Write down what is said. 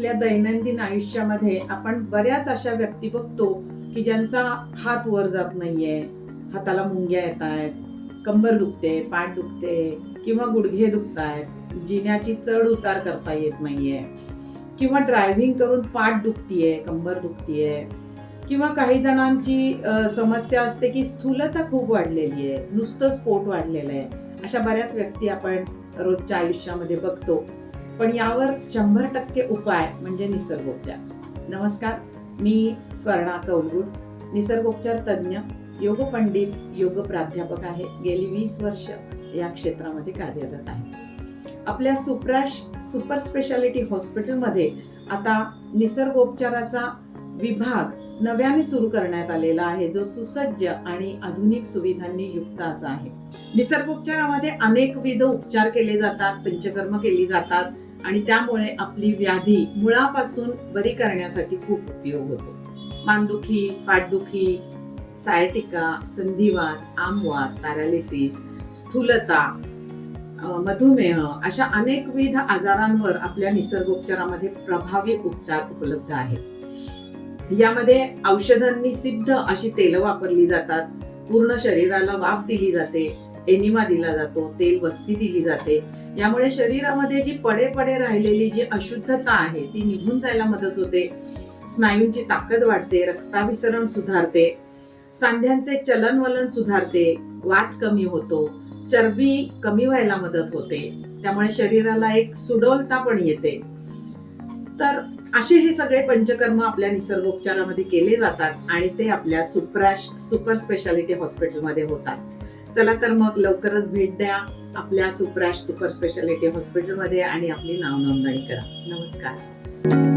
आपल्या दैनंदिन आयुष्यामध्ये आपण बऱ्याच अशा व्यक्ती बघतो की ज्यांचा हात वर जात नाहीये. हाताला मुंग्या येत आहेत कंबर दुखते पाठ दुखते किंवा गुडघे दुखतायत जिन्याची चढ उतार करता येत नाहीये. किंवा ड्रायव्हिंग करून पाठ दुखतीये कंबर दुखतीये. किंवा काही जणांची समस्या असते की स्थूलता खूप वाढलेली आहे नुसतंच पोट वाढलेलं आहे. अशा बऱ्याच व्यक्ती आपण रोजच्या आयुष्यामध्ये बघतो. पण यावर शंभर टक्के उपाय म्हणजे निसर्गोपचार. नमस्कार मी स्वर्णा कौलगुड निसर्गोपचार तज्ज्ञ योग पंडित योग प्राध्यापक आहे. गेली वीस वर्ष या क्षेत्रामध्ये कार्यरत आहे. आपल्या सुप्राश सुपर स्पेशालिटी हॉस्पिटलमध्ये आता निसर्गोपचाराचा विभाग नव्याने सुरू करण्यात आलेला आहे जो सुसज्ज आणि आधुनिक सुविधांनी युक्त असा आहे. निसर्गोपचारामध्ये अनेकविध उपचार केले जातात पंचकर्म केली जातात आणि त्यामुळे आपली व्याधी मुळापासून बरी करण्यासाठी खूप उपयोग होतो. मानदुखी पाठदुखी सायटिका संधिवात आमवात पॅरालिसिस स्थूलता मधुमेह अशा अनेकविध आजारांवर आपल्या निसर्गोपचारामध्ये प्रभावी उपचार उपलब्ध आहेत. यामध्ये औषधांनी सिद्ध अशी तेल वापरली जातात. पूर्ण शरीराला वाफ दिली जाते. एनिमा दिला जातो तेल वस्ती दिली जाते. यामुळे शरीरामध्ये जी पडे पडे राहिलेली जी अशुद्धता आहे ती निघून जायला मदत होते. स्नायूंची ताकद वाढते रक्ताभिसरण सुधारते सांध्यांचे चलनवलन सुधारते वात कमी होतो चरबी कमी व्हायला मदत होते. त्यामुळे शरीराला एक सुडोलता पण येते. तर असे हे सगळे पंचकर्म आपल्या निसर्गोपचारामध्ये केले जातात आणि ते आपल्या सुप्राश सुपर स्पेशालिटी हॉस्पिटलमध्ये होतात. चला तर मग लवकरच भेट द्या आपल्या सुप्राश सुपर स्पेशालिटी हॉस्पिटलमध्ये आणि आपली नाव नोंदणी करा. नमस्कार.